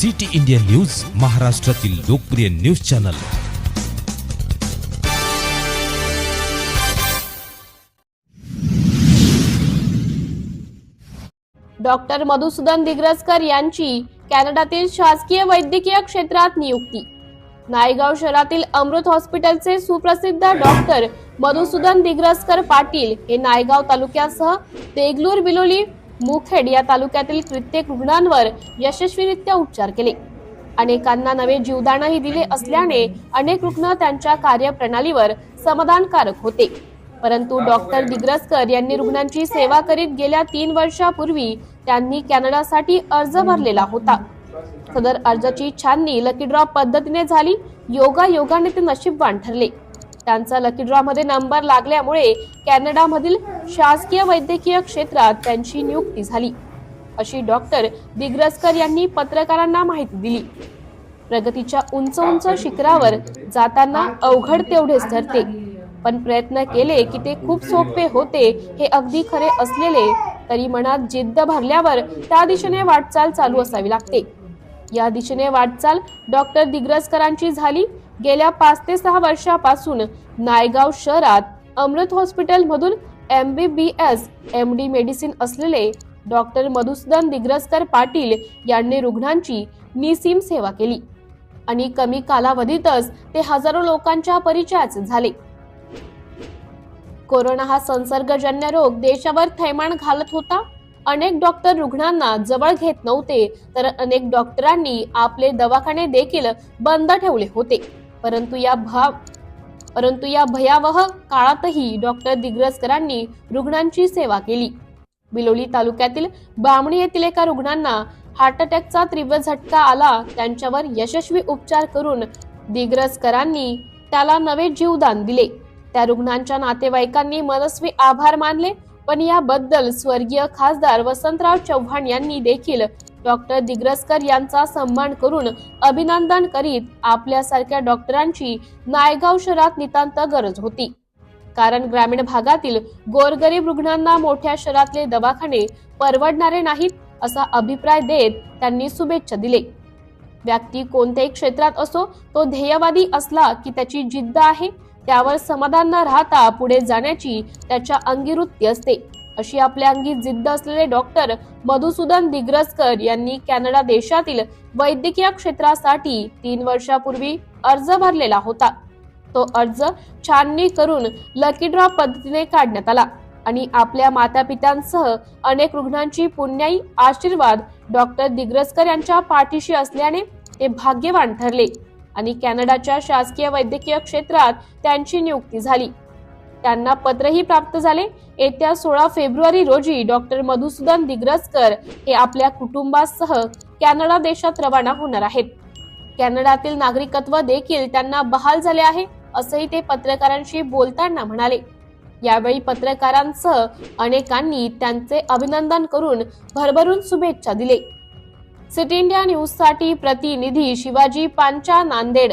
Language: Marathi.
सिटी इंडिया न्यूज महाराष्ट्रातील लोकप्रिय news channel. Doctor Madhusudan Digraskar यांची कॅनडातील शासकीय वैद्यकीय क्षेत्रात नियुक्ती. नायगाव शहरातील अमृत हॉस्पिटलचे सुप्रसिद्ध डॉक्टर मधुसूदन दिग्रसकर पाटील हे नायगाव तालुक्यासह देगलूर बिलोली मुखेड या तालुक्यातील कित्येक रुग्णांवर यशस्वीरित्या उपचार केले. अनेकांना नवे जीवदानही दिले असल्याने अनेक रुग्ण त्यांच्या कार्यप्रणालीवर समाधानकारक होते. परंतु डॉक्टर दिग्रसकर यांनी रुग्णांची सेवा करीत गेल्या तीन वर्षापूर्वी त्यांनी कॅनडासाठी अर्ज भरलेला होता. सदर अर्जाची छाननी लकी ड्रॉ पद्धतीने झाली योगा योगाने ते नशीबवान ठरले. त्यांचा लकी ड्रॉ मध्ये नंबर लागल्यामुळे कॅनडामधील शासकीय वैद्यकीय क्षेत्रात त्यांची नियुक्ती झाली. अशी डॉक्टर दिग्रसकर यांनी पत्रकारांना माहिती दिली. प्रगतीच्या उंच उंच शिखरावर जाताना अवघड तेवढेच ठरते पण प्रयत्न केले की ते खूप सोपे होते हे अगदी खरे असलेले तरी मनात जिद्द भरल्यावर त्या दिशेने वाटचाल चालू असावी लागते. या दिशेने वाटचाल डॉक्टर दिग्रसकरांची झाली. गेल्या पाच ते सहा वर्षापासून नायगाव शहरात अमृत हॉस्पिटल मधून M B B S M D medicine असलेले डॉक्टर मधुसूदन दिग्रसकर पाटील यांनी रुग्णांची निसीम सेवा केली. आणि कमी कालावधीतच ते हजारो लोकांच्या परिचयाचे झाले. कोरोना हा संसर्गजन्य रोग देशावर थैमान घालत होता. अनेक डॉक्टर रुग्णांना जवळ घेत नव्हते तर अनेक डॉक्टरांनी आपले दवाखाने देखील बंद ठेवले होते. परंतु या भाव परंतु या भयावह काळातही डॉक्टर दिग्रजकरांनी रुग्णांची सेवा केली. बिलोली तालुक्यातील बामणी येथील एका रुग्णांना हार्ट अटॅकचा तीव्र झटका आला. त्यांच्यावर यशस्वी उपचार करून दिग्रजकरांनी त्याला नवे जीवदान दिले. त्या रुग्णांच्या नातेवाईकांनी मनस्वी आभार मानले पण याबद्दल स्वर्गीय खासदार वसंतराव चव्हाण यांनी देखील डॉक्टर दिग्रसकर यांचा सन्मान करून अभिनंदन करीत आपल्यासारख्या डॉक्टरांची नायगाव शहरात नितांत गरज होती. कारण ग्रामीण भागातील गोरगरीब रुग्णांना मोठ्या शहरातले दवाखाने परवडणारे नाहीत असा अभिप्राय देत त्यांनी शुभेच्छा दिले. व्यक्ती कोणत्याही क्षेत्रात असो तो ध्येयवादी असला की त्याची जिद्द आहे त्यावर समाधान न राहता पुढे जाण्याची त्याच्या अंगिवृत्ती असते. अशी आपल्या अंगी जिद्द असलेले डॉक्टर मधुसूदन दिग्रसकर यांनी कॅनडा देशातील वैद्यकीय क्षेत्रासाठी तीन वर्षापूर्वी अर्ज भरलेला होता. तो अर्ज छाननी करून लकी ड्रॉ पद्धतीने काढण्यात आला आणि आपल्या माता पित्यांसह अनेक रुग्णांची पुण्याई आशीर्वाद डॉक्टर दिग्रसकर यांच्या पाठीशी असल्याने ते भाग्यवान ठरले आणि कॅनडाच्या शासकीय वैद्यकीय क्षेत्रात त्यांची नियुक्ती झाली. त्यांना पत्रही प्राप्त झाले. येत्या सोळा फेब्रुवारी रोजी डॉक्टर मधुसूदन दिग्रजकर हे आपल्या कुटुंबासह कॅनडा देशात रवाना होणार आहेत. कॅनडातील नागरिकत्व देखील त्यांना बहाल झाले आहे असंही ते पत्रकारांशी बोलताना म्हणाले. यावेळी पत्रकारांसह अनेकांनी त्यांचे अभिनंदन करून भरभरून शुभेच्छा दिले. सिटी इंडिया न्यूजसाठी प्रतिनिधी शिवाजी पांचा नांदेड.